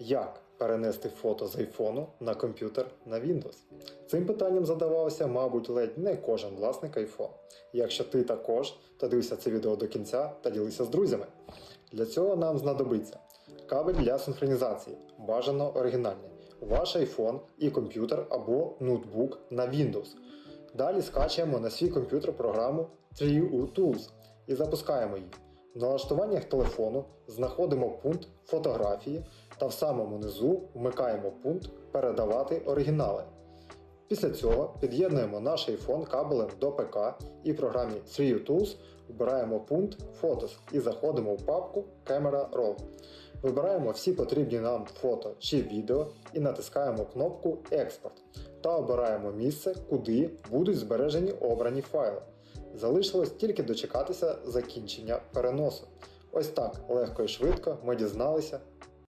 Як перенести фото з айфону на комп'ютер на Windows? Цим питанням задавався, мабуть, ледь не кожен власник iPhone. Якщо ти також, то дивися це відео до кінця та ділися з друзями. Для цього нам знадобиться кабель для синхронізації, бажано оригінальний, ваш iPhone і комп'ютер або ноутбук на Windows. Далі скачуємо на свій комп'ютер програму 3U Tools і запускаємо її. В налаштуваннях телефону знаходимо пункт фотографії та в самому низу вмикаємо пункт Передавати оригінали. Після цього під'єднуємо наш iPhone кабелем до ПК і в програмі 3U Tools вбираємо пункт Photos і заходимо в папку Camera Roll. Вибираємо всі потрібні нам фото чи відео і натискаємо кнопку Експорт та обираємо місце, куди будуть збережені обрані файли. Залишилось тільки дочекатися закінчення переносу. Ось так легко і швидко ми дізналися,